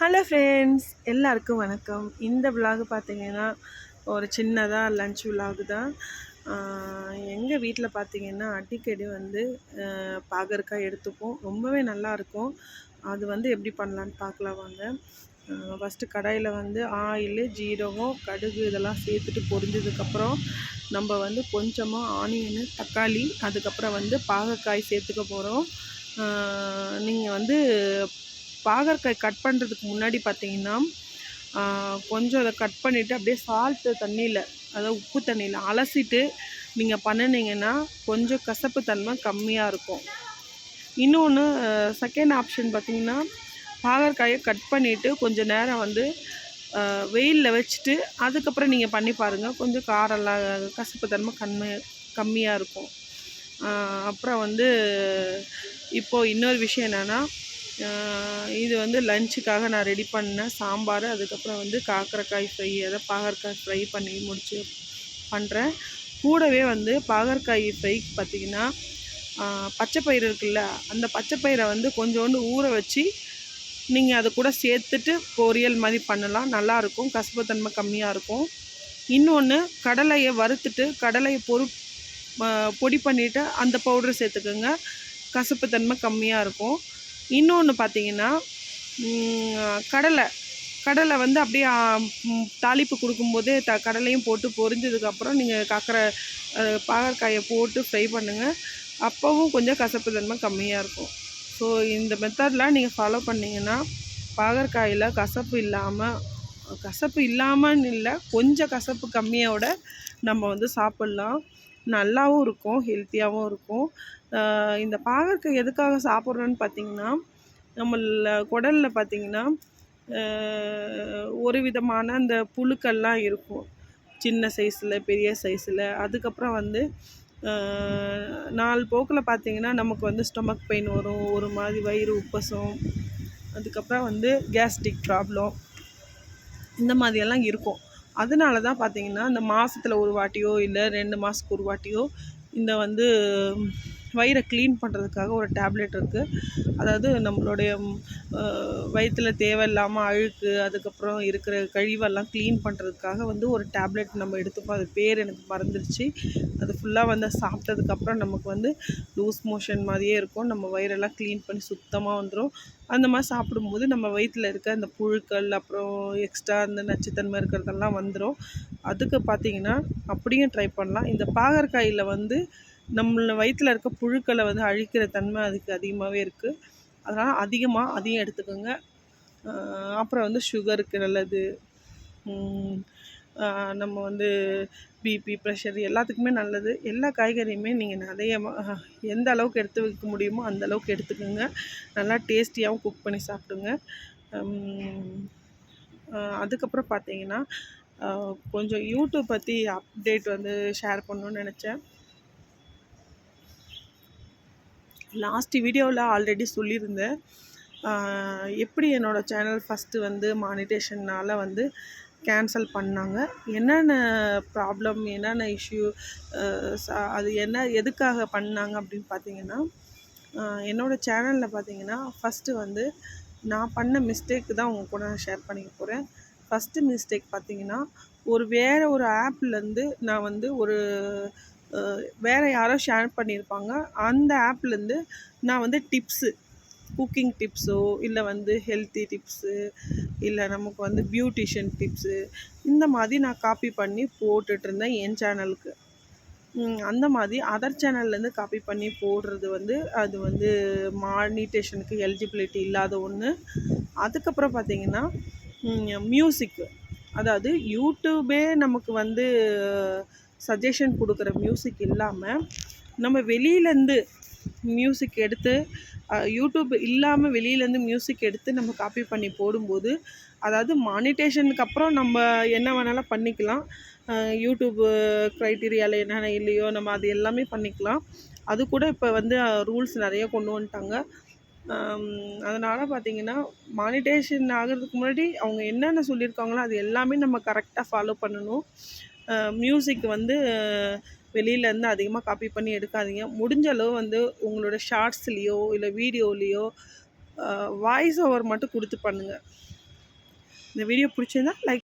Hello friends எல்லாருக்கும் வணக்கம். இந்த விலாக் பார்த்தீங்கன்னா ஒரு சின்னதாக லஞ்ச் விலாக் தான். எங்கள் வீட்டில் பார்த்தீங்கன்னா அடிக்கடி வந்து பாகற்காய் எடுத்துப்போம். ரொம்பவே நல்லா இருக்கும். அது வந்து எப்படி பண்ணலான்னு பார்க்கலாம் வாங்க. ஃபஸ்ட்டு கடாயில் வந்து ஆயில் ஜீரகம் கடுகு இதெல்லாம் சேர்த்துட்டு பொரிஞ்சதுக்கப்புறம் நம்ம வந்து கொஞ்சமாக ஆனியனு தக்காளி அதுக்கப்புறம் வந்து பாகற்காய் சேர்த்துக்க போகிறோம் நீங்கள் வந்து பாகற்காய் கட் பண்ணுறதுக்கு முன்னாடி பார்த்தீங்கன்னா கொஞ்சம் அதை கட் பண்ணிவிட்டு அப்படியே சால்ட்டு தண்ணியில் அதாவது உப்பு தண்ணியில் அலசிட்டு நீங்கள் பண்ணினீங்கன்னா கொஞ்சம் கசப்பு தன்மை கம்மியாக இருக்கும். இன்னொன்று செகண்ட் ஆப்ஷன் பார்த்தீங்கன்னா பாகற்காயை கட் பண்ணிவிட்டு கொஞ்சம் நேரம் வந்து வெயிலில் வச்சுட்டு அதுக்கப்புறம் நீங்கள் பண்ணி பாருங்கள் கொஞ்சம் காரெல்லாம் கசப்பு தன்மை கம்மி கம்மியாக இருக்கும். அப்புறம் வந்து இப்போது இன்னொரு விஷயம் என்னென்னா இது வந்து லஞ்சுக்காக நான் ரெடி பண்ணேன் சாம்பார் அதுக்கப்புறம் வந்து காக்கரக்காய் ஃப்ரை அதை பாகற்காய் ஃப்ரை பண்ணி முடிச்சு பண்ணுறேன் கூடவே வந்து பாகற்காய் ஃப்ரைக்கு பார்த்தீங்கன்னா பச்சை பயிறு இருக்குல்ல அந்த பச்சை பயிரை வந்து கொஞ்சோண்டு ஊற வச்சு நீங்கள் அது கூட சேர்த்துட்டு பொரியல் மாதிரி பண்ணலாம். நல்லாயிருக்கும் கசப்புத்தன்மை கம்மியாக இருக்கும். இன்னொன்று கடலையை வறுத்துட்டு கடலையை பொறு பொடி பண்ணிவிட்டு அந்த பவுடர் சேர்த்துக்கோங்க. கசப்புத்தன்மை கம்மியாக இருக்கும். இன்னொன்று பார்த்தீங்கன்னா கடலை. கடலை வந்து அப்படியே தாளிப்பு கொடுக்கும்போதே த கடலையும் போட்டு பொரிஞ்சதுக்கப்புறம் நீங்கள் கக்கரை பாகற்காயை போட்டு ஃப்ரை பண்ணுங்கள் அப்போவும் கொஞ்சம் கசப்பு தன்மை கம்மியாக இருக்கும். ஸோ இந்த மெத்தட்லாம் நீங்கள் ஃபாலோ பண்ணிங்கன்னா பாகற்காயில் கசப்பு இல்லாமல் கசப்பு இல்லாமல் இல்லை கொஞ்சம் கசப்பு கம்மியோட நம்ம வந்து சாப்பிட்லாம். நல்லாவும் இருக்கும் ஹெல்த்தியாகவும் இருக்கும். இந்த பாகற்காய் எதுக்காக சாப்பிட்றோன்னு பார்த்தீங்கன்னா நம்மள குடலில் பார்த்தீங்கன்னா ஒரு விதமான அந்த புழுக்கள்லாம் இருக்கும். சின்ன சைஸில் பெரிய சைஸில் அதுக்கப்புறம் வந்து நாலு போக்கில் பார்த்தீங்கன்னா நமக்கு வந்து ஸ்டொமக் பெயின் வரும். ஒரு மாதிரி வயிறு உப்பசம். அதுக்கப்புறம் வந்து கேஸ்ட்ரிக் ப்ராப்ளம் இந்த மாதிரியெல்லாம் இருக்கும். அதனால தான் பார்த்தீங்கன்னா இந்த மாதத்தில் ஒரு வாட்டியோ இல்லை ரெண்டு மாதத்துக்கு ஒரு வாட்டியோ இந்த வந்து வயிறை க்ளீன் பண்ணுறதுக்காக ஒரு டேப்லெட் இருக்குது அதாவது நம்மளுடைய வயிற்றில் தேவையில்லாமல் அழுக்கு அதுக்கப்புறம் இருக்கிற கழிவெல்லாம் க்ளீன் பண்ணுறதுக்காக வந்து ஒரு டேப்லெட் நம்ம எடுத்துப்போம். அது பேர் எனக்கு மறந்துடுச்சு அது ஃபுல்லாக வந்து சாப்பிட்டதுக்கப்புறம் நமக்கு வந்து லூஸ் மோஷன் மாதிரியே இருக்கும். நம்ம வயிறெல்லாம் க்ளீன் பண்ணி சுத்தமாக வந்துடும் அந்த மாதிரி சாப்பிடும்போது நம்ம வயிற்றில் இருக்க அந்த புழுக்கள் அப்புறம் எக்ஸ்ட்ரா அந்த நச்சுத்தன்மை இருக்கிறதெல்லாம் வந்துடும் அதுக்கு பார்த்தீங்கன்னா அப்படியும் ட்ரை பண்ணலாம். இந்த பாகற்காயில் வந்து நம்மள வயிற்றில் இருக்க புழுக்களை வந்து அழிக்கிற தன்மை அதுக்கு அதிகமாகவே இருக்குது அதனால் அதிகமாக அதையும் எடுத்துக்கோங்க. அப்புறம் வந்து சுகருக்கு நல்லது. நம்ம வந்து பிபி ப்ரெஷர் எல்லாத்துக்குமே நல்லது. எல்லா காய்கறியுமே நீங்கள் நிறைய எந்த அளவுக்கு எடுத்து வைக்க முடியுமோ அந்த அளவுக்கு எடுத்துக்கோங்க. நல்லா டேஸ்டியாகவும் குக் பண்ணி சாப்பிடுங்க. அதுக்கப்புறம் பார்த்தீங்கன்னா கொஞ்சம் யூடியூப் பற்றி அப்டேட் வந்து ஷேர் பண்ணணுன்னு நினச்சேன். லாஸ்ட் வீடியோவில் ஆல்ரெடி சொல்லியிருந்தேன். எப்படி என்னோடய சேனல் ஃபஸ்ட்டு வந்து மானிட்டேஷன்னால் வந்து கேன்சல் பண்ணாங்க? என்னென்ன ப்ராப்ளம் என்னென்ன இஷ்யூ அது என்ன எதுக்காக பண்ணாங்க அப்படின்னு பார்த்தீங்கன்னா என்னோடய சேனலில் பார்த்தீங்கன்னா ஃபஸ்ட்டு வந்து நான் பண்ண மிஸ்டேக் தான் உங்கள் கூட நான் ஷேர் பண்ணிக்க போகிறேன் ஃபஸ்ட்டு மிஸ்டேக் பார்த்தீங்கன்னா ஒரு வேறு ஒரு ஆப்லேருந்து நான் வந்து ஒரு வேறு யாரோ ஷேர் பண்ணியிருப்பாங்க. அந்த ஆப்லேருந்து நான் வந்து டிப்ஸு குக்கிங் டிப்ஸோ இல்லை வந்து ஹெல்த்தி டிப்ஸு இல்லை நமக்கு வந்து பியூட்டிஷியன் டிப்ஸு இந்த மாதிரி நான் காப்பி பண்ணி போட்டுட்ருந்தேன் என் சேனலுக்கு அந்த மாதிரி அதர் சேனல்லேருந்து காப்பி பண்ணி போடுறது வந்து அது வந்து மானிட்டேஷனுக்கு எலிஜிபிலிட்டி இல்லாத ஒன்று அதுக்கப்புறம் பார்த்திங்கன்னா மியூசிக்கு அதாவது யூடியூபே நமக்கு வந்து சஜஷன் கொடுக்குற மியூசிக் இல்லாமல் நம்ம வெளியிலேருந்து மியூசிக் எடுத்து யூடியூப் இல்லாமல் வெளியிலேருந்து மியூசிக் எடுத்து நம்ம காப்பி பண்ணி போடும்போது அதாவது மானிட்டேஷனுக்கு அப்புறம் நம்ம என்ன வேணாலும் பண்ணிக்கலாம். யூடியூப்பு யூடியூப் க்ரைட்டீரியாவில் என்னென்ன இல்லையோ நம்ம அது எல்லாமே பண்ணிக்கலாம். அது கூட இப்போ வந்து ரூல்ஸ் நிறைய கொண்டு வந்துட்டாங்க. அதனால் பார்த்தீங்கன்னா மானிட்டேஷன் ஆகிறதுக்கு முன்னாடி அவங்க என்னென்ன சொல்லியிருக்காங்களோ அது எல்லாமே நம்ம கரெக்டாக ஃபாலோ பண்ணணும். மியூசிக் வந்து வெளியிலேருந்து அதிகமாக காப்பி பண்ணி எடுக்காதீங்க. முடிஞ்ச அளவு வந்து உங்களோட ஷார்ட்ஸ்லேயோ இல்லை வீடியோலேயோ வாய்ஸ் ஓவர் மட்டும் கொடுத்து பண்ணுங்கள் இந்த வீடியோ பிடிச்சிருந்தா லைக்